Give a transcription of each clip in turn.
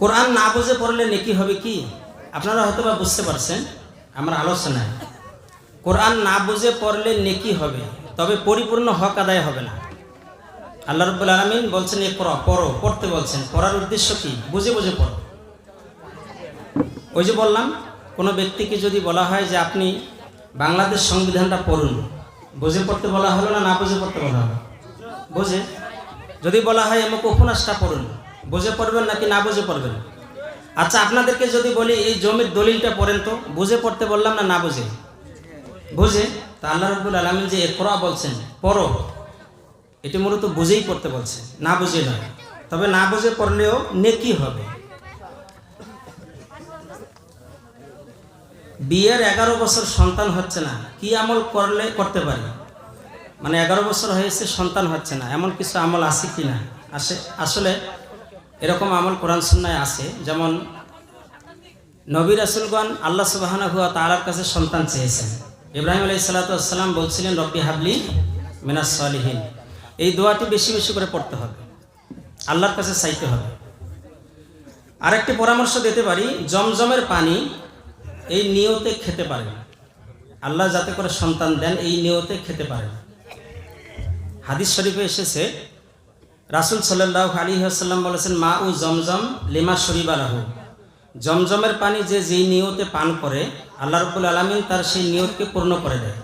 কোরআন না বুঝে পড়লে নেকি হবে কি? আপনারা হয়তো বা বুঝতে পারছেন, আমার আলোচনায়। কোরআন না বুঝে পড়লে নেকি হবে, তবে পরিপূর্ণ হক আদায় হবে না। আল্লাহ রব্বুল আলমিন বলছেন এ পড়ো পড়ো পড়তে বলছেন। পড়ার উদ্দেশ্য কি? বুঝে বুঝে পড়ো। ওই যে বললাম, কোনো ব্যক্তিকে যদি বলা হয় যে আপনি বাংলাদেশ সংবিধানটা পড়ুন, বুঝে পড়তে বলা হলো না না বুঝে পড়তে বলা হলো? বুঝে। যদি বলা হয় এমক উপন্যাসটা পড়ুন। বুঝে পড়বেন নাকি না বুঝে পড়বেন? আচ্ছা আপনাদেরকে যদি বলি, এই জমির দলিলটা পড়েন তো, বুঝে পড়তে বললাম না না বুঝে? বুঝে? তা আল্লাহ রব্বুল আলমিন যে পড়া বলছেন, পড়ো। এটি মূলত বুঝেই পড়তে বলছে, না বুঝে নয়। তবে না বুঝে পড়লেও নেকি হবে। বিয়ের এগারো বছর সন্তান হচ্ছে না, কি আমল করলে করতে পারি? মানে এগারো বছর হয়েছে, সন্তান হচ্ছে না, এমন কিছু আমল আছে কি না আসে আসলে এরকম আমল কোরআন সুন্নায় আছে। যেমন নবী রাসুলগণ আল্লাহ সুবাহানা হুয়া কাছে সন্তান চেয়েছেন। ইব্রাহিম আলাই সাল্লাতাম বলছিলেন, রব্বি হাবলি মিনাস সালিহীন। এই দোয়াটি বেশি বেশি করে পড়তে হবে। আল্লাহর কাছে চাইতে হবে। আরেকটি পরামর্শ দিতে পারি, জমজমের পানি এই নিয়তে খেতে পারেন। আল্লাহ যাতে করে সন্তান দেন, এই নিয়তে খেতে পারেন। হাদিস শরীফে এসেছে রাসুল সাল্লাহ আলী আসাল্লাম বলেছেন মা ও জমজম লিমা শরীফ আলাহু জমজমের পানি যে যেই নিয়তে পান করে, আল্লাহ রব্বুল আলমিন তার সেই নিয়তকে পূর্ণ করে দেয়।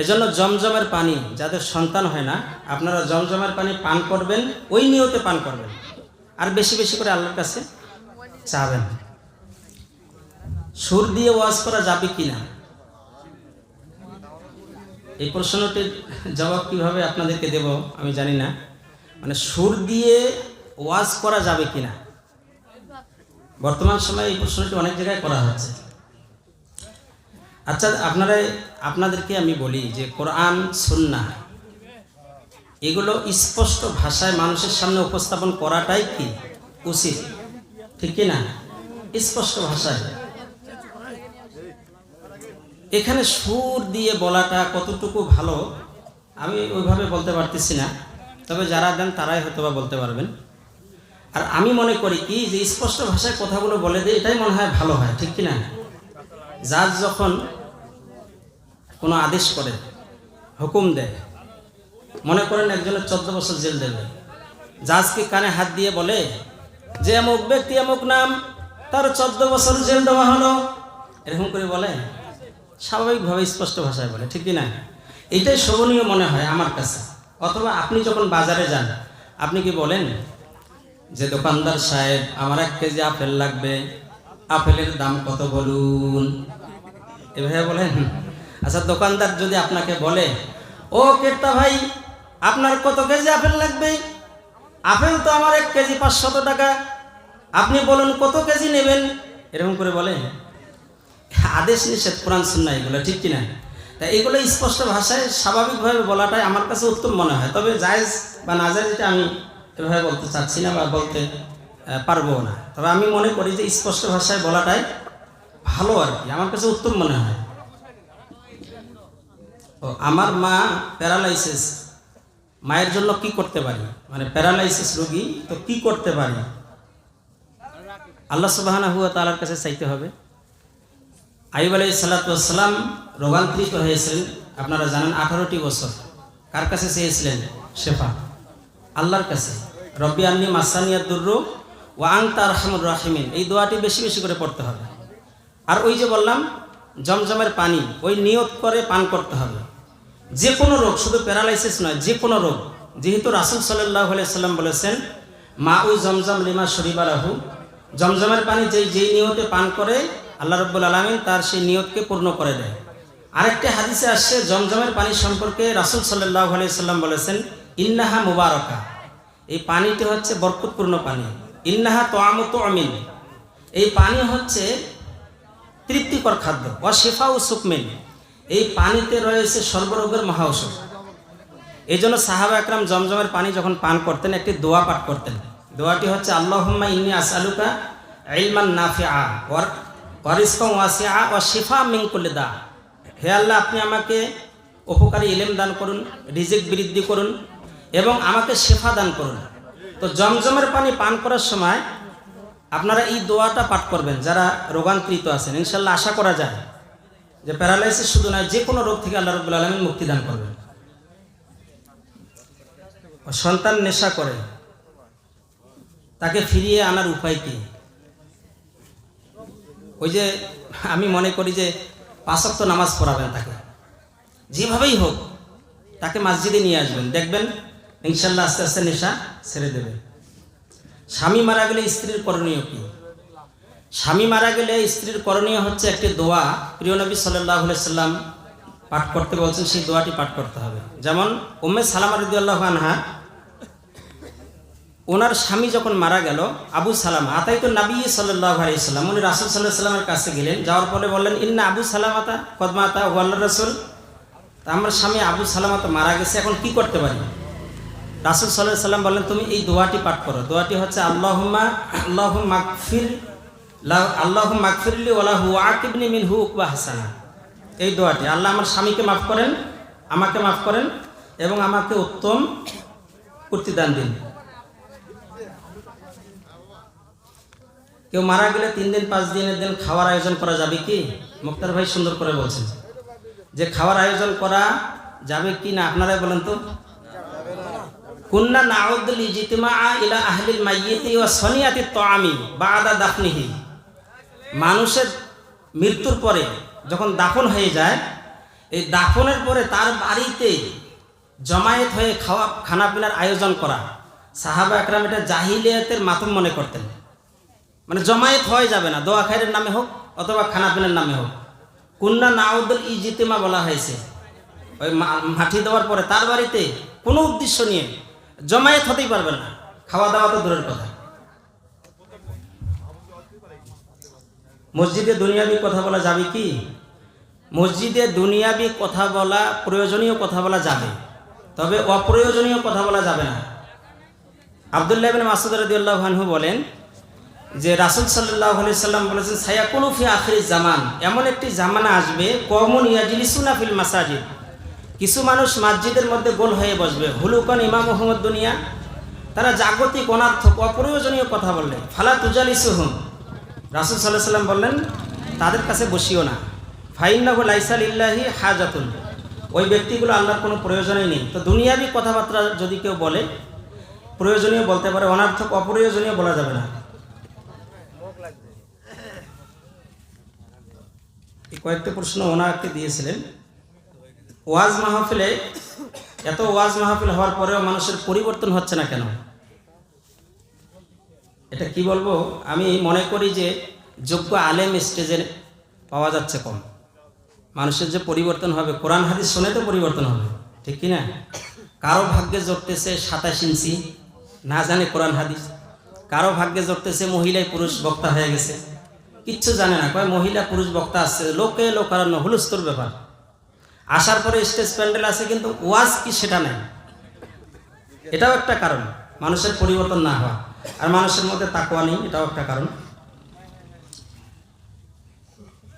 এজন্য জমজমের পানি যাদের সন্তান হয় না, আপনারা জমজমের পানি পান করবেন, ওই নিয়তে পান করবেন। আর বেশি বেশি করে আল্লাহর কাছে চাবেন। সুর দিয়ে ওয়াজ করা যাবে কি না এই প্রশ্নটির জবাব কীভাবে আপনাদেরকে দেব আমি জানি না। মানে সুর দিয়ে ওয়াজ করা যাবে কি না বর্তমান সময়ে এই প্রশ্নটি অনেক জায়গায় করা হচ্ছে। আচ্ছা আপনারা আপনাদেরকে আমি বলি যে কোরআন সুন্না এগুলো স্পষ্ট ভাষায় মানুষের সামনে উপস্থাপন করাটাই কি? উচিত। ঠিক না? স্পষ্ট ভাষায়। এখানে সুর দিয়ে বলাটা কতটুকু ভালো, আমি ওইভাবে বলতে পারতেছি না। তবে যারা দেন তারাই হয়তো বা বলতে পারবেন। আর আমি মনে করি কি যে স্পষ্ট ভাষায় কথাগুলো বলে দিই এটাই মনে হয় ভালো হয়, ঠিক কি না যার যখন কোনো আদেশ করে, হুকুম দেয়, মনে করেন একজনের চোদ্দ বছর জেল দেবে জাজকে কানে হাত দিয়ে বলে, যে অমুক ব্যক্তি অমুক নাম, তার চোদ্দ বছর জেল দেওয়া হলো? এরকম করে বলে, স্বাভাবিকভাবে স্পষ্ট ভাষায় বলে, ঠিক না এটাই শোভনীয় মনে হয় আমার কাছে। অথবা আপনি যখন বাজারে যান, আপনি কি বলেন? যে দোকানদার সাহেব, আমার এক কেজি আপেল লাগবে। আপেলের দাম কত বলুন? এভাবে বলেন? আচ্ছা দোকানদার যদি আপনাকে বলে, ও কেরতা ভাই, আপনার কত কেজি আপেল লাগবে? আপেল তো আমার এক কেজি পাঁচশত টাকা। আপনি বলুন, কত কেজি নেবেন? এরকম করে বলে? আদেশ নিষেধ, কোরআন সুন্না এগুলো ঠিক কিনা? তা এগুলো স্পষ্ট ভাষায় স্বাভাবিকভাবে বলাটাই আমার কাছে উত্তম মনে হয়। তবে জায়েজ বা না জায়েজ এটা আমি এভাবে বলতে চাচ্ছি না বা বলতে পারব না। তবে আমি মনে করি যে স্পষ্ট ভাষায় বলাটাই ভালো আর কি, আমার কাছে উত্তম মনে হয়। ও, আমার মা প্যারালাইসিস, মায়ের জন্য কি করতে পারি? মানে প্যারালাইসিস রোগী তো কি করতে পারি? আল্লাহ সুবাহানা হুয়া তালার কাছে চাইতে হবে। আইব আলাই সাল্লাতাম রোগান্তরিত হয়েছিলেন। আপনারা জানেন আঠারোটি বছর। কার কাছে চেয়েছিলেন? শেফা। আল্লাহর কাছে। রব্বি আন্নি মাসানিয়া দুর্রু ও আং তার রহমুর রাহিমিন। এই দোয়াটি বেশি বেশি করে পড়তে হবে। আর ওই যে বললাম, জমজমের পানি, ওই নিয়ত করে পান করতে হবে। যে কোনো রোগ, শুধু প্যারালাইসিস নয় যে কোনো রোগ। যেহেতু রাসুল সাল্লাহ সাল্লাম বলেছেন, মা উই জমজম লিমা শরীবালাহু জমজমের পানি যেই যেই নিয়তে পান করে আল্লাহ রব্বুল আলমিন তার সেই নিয়তকে পূর্ণ করে দেয়। আরেকটি হাদিসে আসছে, জমজমের পানি সম্পর্কে রাসুল সাল্লাহ সাল্লাম বলেছেন, ইন্নাহা মুবারকা। এই পানিটি হচ্ছে বরকতপূর্ণ পানি। ইন্নাহা তো আমত অমিন এই পানি হচ্ছে তৃপ্তিকর খাদ্য। অশেফা ও সুকমিন। এই পানিতে রয়েছে সর্বরোগের মহা ঔষধ এই জন্য সাহাবা একরাম জমজমের পানি যখন পান করতেন, একটি দোয়া পাঠ করতেন। দোয়াটি হচ্ছে, আল্লাহম্মা ইন্নি আসআলুকা ইলমান নাফিআ। ওয়ার ওয়ারিজকাম ওয়াসিআ ওয়া শিফা মিন দা হে আল্লাহ, আপনি আমাকে উপকারী ইলেম দান করুন, রিজিক বৃদ্ধি করুন এবং আমাকে শেফা দান করুন। তো জমজমের পানি পান করার সময় আপনারা এই দোয়াটা পাঠ করবেন, যারা রোগান্তরিত আছেন। ইনশাল্লাহ আশা করা যায় যে প্যারালাইসিস শুধু নয়, যে কোনো রোগ থেকে আল্লাহ রব্বুল আলমিন মুক্তি দান করবেন। সন্তান নেশা করে, তাকে ফিরিয়ে আনার উপায় কি? ওই যে আমি মনে করি যে পাঁচক্ত নামাজ পড়াবেন তাকে। যেভাবেই হোক, তাকে মসজিদে নিয়ে আসবেন। দেখবেন ইনশাল্লাহ আস্তে আস্তে নেশা ছেড়ে দেবে। স্বামী মারা গেলে স্ত্রীর করণীয় কি? স্বামী মারা গেলে স্ত্রীর করণীয় হচ্ছে একটি দোয়া। প্রিয় নবী সাল্লাহ সাল্লাম পাঠ করতে বলছেন, সেই দোয়াটি পাঠ করতে হবে। যেমন উম্মে সালাম রদিয়াল্লাহ আনহা ওনার স্বামী যখন মারা গেল, আবু সালাম, আতাই তো নাবি সাল্লাহ আলাইসাল্লাম উনি রাসুল সাল্লাহ সাল্লামের কাছে গেলেন, যাওয়ার পরে বললেন, ইন্না আবু সালামাতা কদমাতা ওয়াল্লা রসুল। তা আমার স্বামী আবু সালামাতা মারা গেছে, এখন কি করতে পারি? রাসুল সাল্লাহ সাল্লাম বললেন, তুমি এই দোয়াটি পাঠ করো। দোয়াটি হচ্ছে আল্লাহমা আল্লাহ মাকফির আল্লাহ মাকফিরলি ওলাহু আকিবনি মিনহু উকবা হাসানা। এই দোয়াটি, আল্লাহ আমার স্বামীকে মাফ করেন, আমাকে মাফ করেন এবং আমাকে উত্তম প্রতিদান দিন। কেউ মারা গেলে তিন দিন, পাঁচ দিনের দিন খাওয়ার আয়োজন করা যাবে কি? মুক্তার ভাই সুন্দর করে বলছেন। যে খাওয়ার আয়োজন করা যাবে কি না, আপনারাই বলেন তো। কুন্না নাউদ্দুল ইজিতিমা ইলা আহলিল মাইয়িতি ওয়া সনিয়াতি তাআমি বাদা দাফনিহি। মানুষের মৃত্যুর পরে যখন দাফন হয়ে যায়, এই দাফনের পরে তার বাড়িতে জমায়েত হয়ে খাওয়া খানা পিনার আয়োজন করা। সাহাবা একরাম এটা জাহিলিয়াতের মাতম মনে করতেন। মানে জমায়েত হয়ে যাবে না, দোয়া খাইরের নামে হোক অথবা খানা পিনার নামে হোক। কুন্না নাউদ্দুল ইজিতিমা বলা হয়েছে। ওই মাটি দেওয়ার পরে তার বাড়িতে কোনো উদ্দেশ্য নিয়ে জমায়েত হতেই পারবে না। খাওয়া দাওয়া তো দূরের কথা। মসজিদে দুনিয়াবি কথা বলা যাবে কি? মসজিদে দুনিয়াবি কথা বলা প্রয়োজনীয় কথা বলা যাবে। তবে অপ্রয়োজনীয় কথা বলা যাবে না। আবদুল্লাহ মাসুদ রাদিয়াল্লাহু আনহু বলেন যে রাসুল সাল্লাম বলেছেন সায়াকুলুফি আখিরি জামান। এমন একটি জামানা আসবে কমন ইয়াজিলিসুনা ফিল মাসাজিদ। কিছু মানুষ মসজিদের মধ্যে গোল হয়ে বসবে, হুলুকন ইমাম মোহাম্মদ দুনিয়া। তারা জাগতিক, অনার্থক, অপ্রয়োজনীয় কথা বললেন ফালা তুজালিসু হুম রাসুল সাল্লাহ সাল্লাম বললেন, তাদের কাছে বসিও না। ফাইন্নাহু লাইসাল ইল্লাহি হাজাতুন। ওই ব্যক্তিগুলো আল্লাহর কোনো প্রয়োজনই নেই। তো দুনিয়াবি কথাবার্তা যদি কেউ বলে, প্রয়োজনীয় বলতে পারে, অনার্থক, অপ্রয়োজনীয় বলা যাবে না এই কয়েকটি প্রশ্ন ওনাকে দিয়েছিলেন। ওয়াজ মাহফিলে, এত ওয়াজ মাহফিল হওয়ার পরেও মানুষের পরিবর্তন হচ্ছে না কেন? এটা কি বলব? আমি মনে করি যে যোগ্য আলেম স্টেজে পাওয়া যাচ্ছে কম। মানুষের যে পরিবর্তন হবে, কোরআন, হাদিস শুনে তো পরিবর্তন হবে, ঠিক কি না? কারও ভাগ্যে জড়তেছে সাতাশ ইঞ্চি, না জানে কোরআন, হাদিস। কারও ভাগ্যে জড়তেছে মহিলাই, পুরুষ, বক্তা হয়ে গেছে। কিচ্ছু জানে না। কয়, মহিলা, পুরুষ, বক্তা আসছে লোকে লোকারণ্য হুলস্থুর ব্যাপার। আসার পরে স্টেজ প্যান্ডেল আছে, কিন্তু ওয়াজ কি সেটা নেই। এটাও একটা কারণ, মানুষের পরিবর্তন না হওয়া। আর মানুষের মধ্যে তাকওয়া নেই, এটাও একটা কারণ।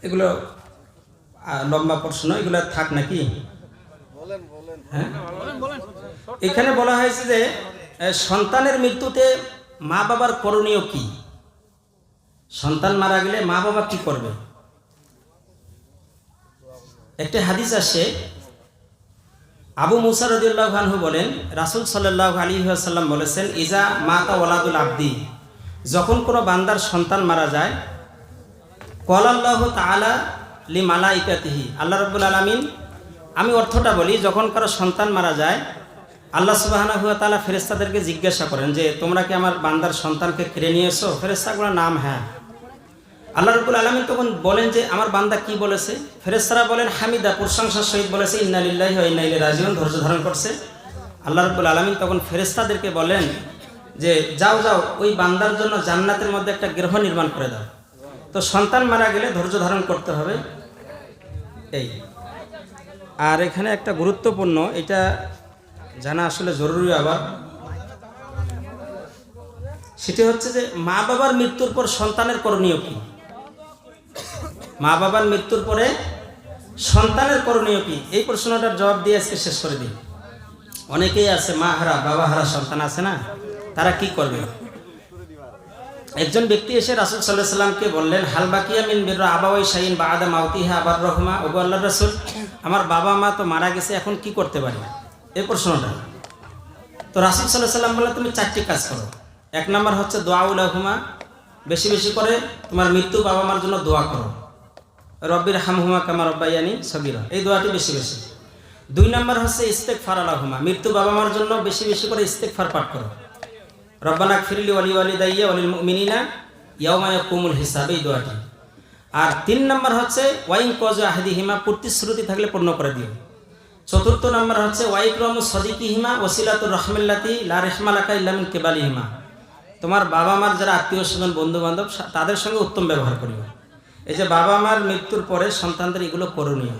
এগুলো লম্বা প্রশ্ন, এগুলো থাক নাকি? হ্যাঁ? এখানে বলা হয়েছে যে সন্তানের মৃত্যুতে মা বাবার করণীয় কি? সন্তান মারা গেলে মা বাবা কি করবে? একটা হাদিস আসে, আবু মুসা রদিউল্লাহ আনহু বলেন, রাসুল সাল্লাহ আলী সাল্লাম বলেছেন, ইজা মাতা ওলাদুল আব্দি যখন কোনো বান্দার সন্তান মারা যায় কলাল্লাহ তালা লি মালা ইকাতিহি আল্লাহ রব্বুল আলমিন, আমি অর্থটা বলি, যখন কারও সন্তান মারা যায়, আল্লাহ সুবাহানা হুয়া তালা ফেরেস্তাদেরকে জিজ্ঞাসা করেন যে, তোমরা কি আমার বান্দার সন্তানকে ফিরে নিয়ে এসো ফেরেস্তাগুলোর নাম হ্যাঁ। আল্লাহ রবুল আলমিন তখন বলেন যে, আমার বান্দা কি বলেছে? ফেরেস্তারা বলেন, হামিদা প্রশংসার সহিত বলেছে ইন্নালিল্লাহি ইন্নাইলে রাজিউন ধৈর্য ধারণ করছে। আল্লাহ রবুল আলমিন তখন ফেরেস্তাদেরকে বলেন যে, যাও যাও, ওই বান্দার জন্য জান্নাতের মধ্যে একটা গৃহ নির্মাণ করে দাও। তো সন্তান মারা গেলে ধৈর্য ধারণ করতে হবে। এই। আর এখানে একটা গুরুত্বপূর্ণ, এটা জানা আসলে জরুরি আবার। সেটি হচ্ছে যে মা বাবার মৃত্যুর পর সন্তানের করণীয় কি? মা বাবার মৃত্যুর পরে সন্তানের করণীয় কি? এই প্রশ্নটার জবাব দিয়ে আজকে শেষ করে দিই। অনেকেই আছে, মা হারা, বাবা হারা সন্তান আছে না? তারা কি করবে? একজন ব্যক্তি এসে রাসুল সাল্লাহ সাল্লামকে বললেন, হাল বাকিয়া মিন বের আবাওয়াই শাহিন বা আদা মাউতিহা আবার রহমা? ওগো আল্লাহ রসুল, আমার বাবা মা তো মারা গেছে, এখন কি করতে পারি? এই প্রশ্নটা। তো রাসুল সাল্লাহ সাল্লাম বললেন, তুমি চারটি কাজ করো। এক নম্বর হচ্ছে দোয়া উলাহুমা, বেশি বেশি করে তোমার মৃত্যু বাবা মার জন্য দোয়া করো। রব্বির হামহুমা কামা রব্বাইয়ানি সবিরা এই দোয়াটি বেশি বেশি। দুই নম্বর হচ্ছে ইস্তেক ফার আলাহুমা। মৃত্যু বাবা মার জন্য বেশি বেশি করে ইস্তেক ফার পাঠ করো। রব্বানা ফিরলি অলি অলি দাইয়া ওয়ালিল মিনিনা ইয়াউমায়া কুমুল হিসাব। এই দোয়াটি। আর তিন নম্বর হচ্ছে ওয়াইং কজ আহাদি হিমা প্রতিশ্রুতি থাকলে পূর্ণ করে দিও। চতুর্থ নম্বর হচ্ছে ওয়াইক্রম সদিকি হিমা ওসিলাতুর রহমিল্লাতি, লা রেহমা রেহমালাকা ইল্লামিন কেবালি হিমা তোমার বাবা মার যারা আত্মীয় স্বজন বন্ধু বান্ধব তাদের সঙ্গে উত্তম ব্যবহার করিও। এই যে বাবা মার মৃত্যুর পরে সন্তানদের এগুলো করণীয়।